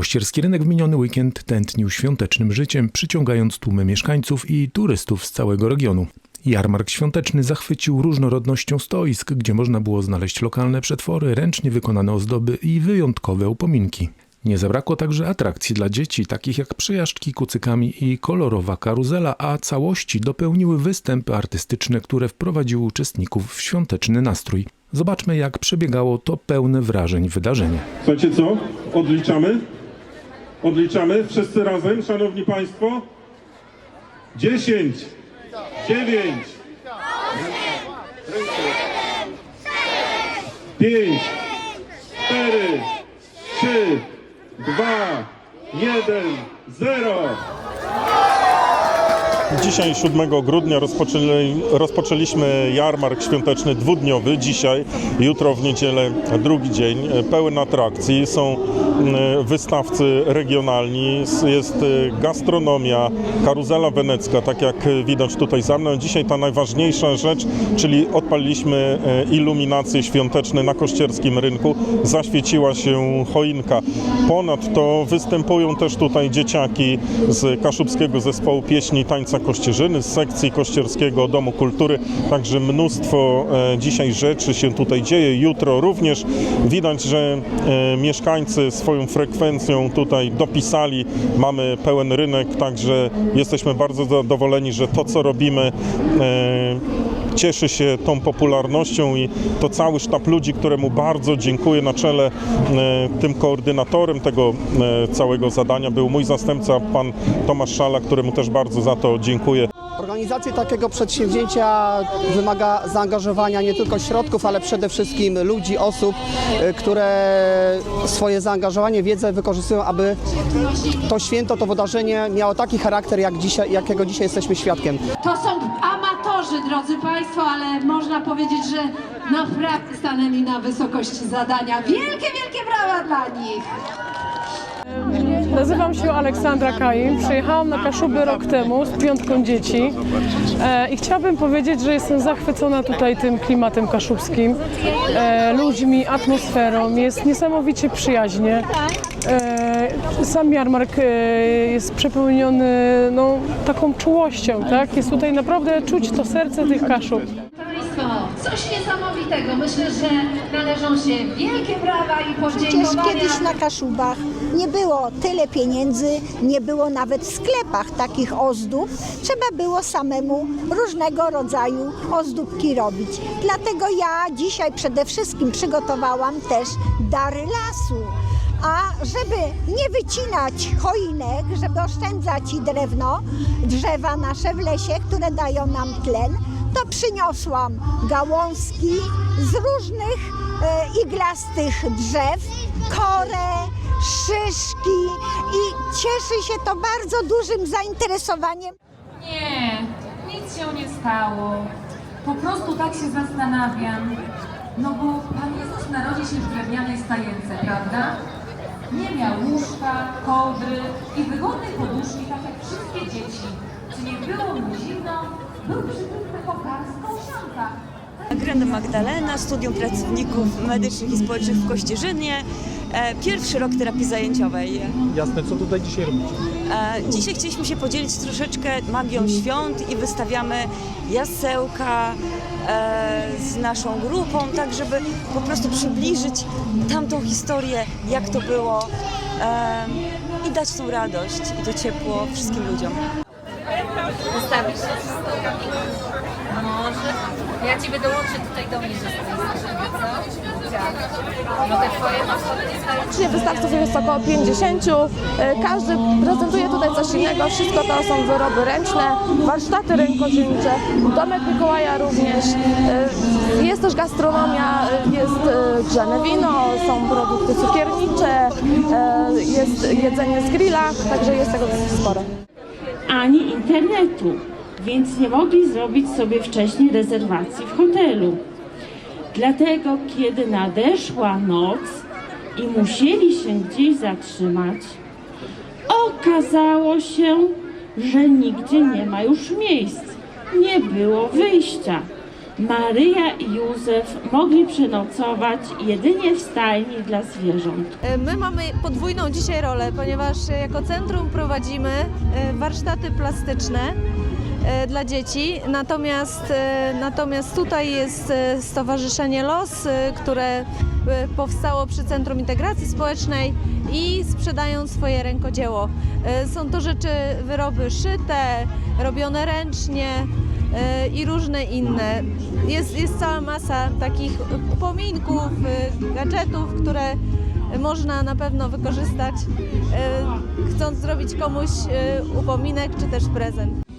Kościerski rynek w miniony weekend tętnił świątecznym życiem, przyciągając tłumy mieszkańców i turystów z całego regionu. Jarmark świąteczny zachwycił różnorodnością stoisk, gdzie można było znaleźć lokalne przetwory, ręcznie wykonane ozdoby i wyjątkowe upominki. Nie zabrakło także atrakcji dla dzieci, takich jak przejażdżki kucykami i kolorowa karuzela, a całości dopełniły występy artystyczne, które wprowadziły uczestników w świąteczny nastrój. Zobaczmy, jak przebiegało to pełne wrażeń wydarzenie. Słuchajcie co? Odliczamy? Odliczamy wszyscy razem, szanowni państwo? 10, 9, 5, 4, 3, 2, 1, 0. Dzisiaj 7 grudnia rozpoczęli, rozpoczęliśmy jarmark świąteczny dwudniowy. Dzisiaj, jutro w niedzielę drugi dzień, e, pełen atrakcji. Są mm, wystawcy regionalni, jest e, gastronomia, karuzela wenecka, tak jak e, widać tutaj za mną. Dzisiaj ta najważniejsza rzecz, czyli odpaliliśmy e, iluminacje świąteczne na kościerskim rynku. Zaświeciła się choinka. Ponadto występują też tutaj dzieciaki z Kaszubskiego Zespołu Pieśni Tańca Kościerzyny, z sekcji Kościerskiego Domu Kultury. Także mnóstwo e, dzisiaj rzeczy się tutaj dzieje. Jutro również widać, że e, mieszkańcy swoją frekwencją tutaj dopisali. Mamy pełen rynek, także jesteśmy bardzo zadowoleni, że to co robimy e, cieszy się tą popularnością i to cały sztab ludzi, któremu bardzo dziękuję na czele e, tym koordynatorem tego e, całego zadania był mój zastępca pan Tomasz Szala, któremu też bardzo za to dziękuję. Organizacja takiego przedsięwzięcia wymaga zaangażowania nie tylko środków, ale przede wszystkim ludzi, osób, y, które swoje zaangażowanie, wiedzę wykorzystują, aby to święto, to wydarzenie miało taki charakter, jak dzisiaj, jakiego dzisiaj jesteśmy świadkiem. To są amatorzy, drodzy Państwo, ale można powiedzieć, że naprawdę stanęli na wysokości zadania. Wielkie, wielkie brawa dla nich! Nazywam się Aleksandra Kain. Przyjechałam na Kaszuby rok temu z piątką dzieci e, i chciałabym powiedzieć, że jestem zachwycona tutaj tym klimatem kaszubskim, e, ludźmi, atmosferą. Jest niesamowicie przyjaźnie. E, sam jarmark jest przepełniony no, taką czułością, tak? Jest tutaj naprawdę czuć to serce tych Kaszub. Państwo, coś niesamowitego. Myślę, że należą się wielkie brawa i Przecież podziękowania. kiedyś na Kaszubach nie było tyle pieniędzy, nie było nawet w sklepach takich ozdób. Trzeba było samemu różnego rodzaju ozdóbki robić. Dlatego ja dzisiaj przede wszystkim przygotowałam też dary lasu. A żeby nie wycinać choinek, żeby oszczędzać i drewno, drzewa nasze w lesie, które dają nam tlen, to przyniosłam gałązki z różnych e, iglastych drzew, korę, szyszki i cieszy się to bardzo dużym zainteresowaniem. Nie, nic się nie stało. Po prostu tak się zastanawiam. No bo Pan Jezus narodził się w drewnianej stajence, prawda? Nie miał łóżka, kołdry i wygodnej poduszki, tak jak wszystkie dzieci. Czy nie było mu zimno? Był przykryty kokardką sianka. Grenda Magdalena, Studium Pracowników Medycznych i Społecznych w Kościerzynie. E, Pierwszy rok terapii zajęciowej. Jasne, co tutaj dzisiaj robicie? E, Dzisiaj chcieliśmy się podzielić troszeczkę magią świąt i wystawiamy jasełka e, z naszą grupą, tak żeby po prostu przybliżyć tamtą historię, jak to było i dać tą radość i to ciepło wszystkim ludziom. Wystawisz się wszystko? Może. Ja Ciebie dołączę tutaj do mnie, Łącznie wystawców jest około 50. E, Każdy prezentuje tutaj coś innego. Wszystko to są wyroby ręczne, warsztaty rękodzielnicze, domek Mikołaja również. E, Jest też gastronomia, e, jest grzane wino, są produkty cukiernicze, jest jedzenie z grilla, także jest tego sporo. ani internetu, więc nie mogli zrobić sobie wcześniej rezerwacji w hotelu. Dlatego, kiedy nadeszła noc i musieli się gdzieś zatrzymać, okazało się, że nigdzie nie ma już miejsc. Nie było wyjścia. Maryja i Józef mogli przenocować jedynie w stajni dla zwierząt. My mamy podwójną dzisiaj rolę, ponieważ jako centrum prowadzimy e, warsztaty plastyczne e, dla dzieci, natomiast, e, natomiast tutaj jest e, Stowarzyszenie LOS, e, które e, powstało przy Centrum Integracji Społecznej i sprzedają swoje rękodzieło. E, Są to rzeczy, wyroby szyte, robione ręcznie e, i różne inne. Jest, jest cała masa takich upominków, e, gadżetów, które można na pewno wykorzystać, e, chcąc zrobić komuś e, upominek czy też prezent.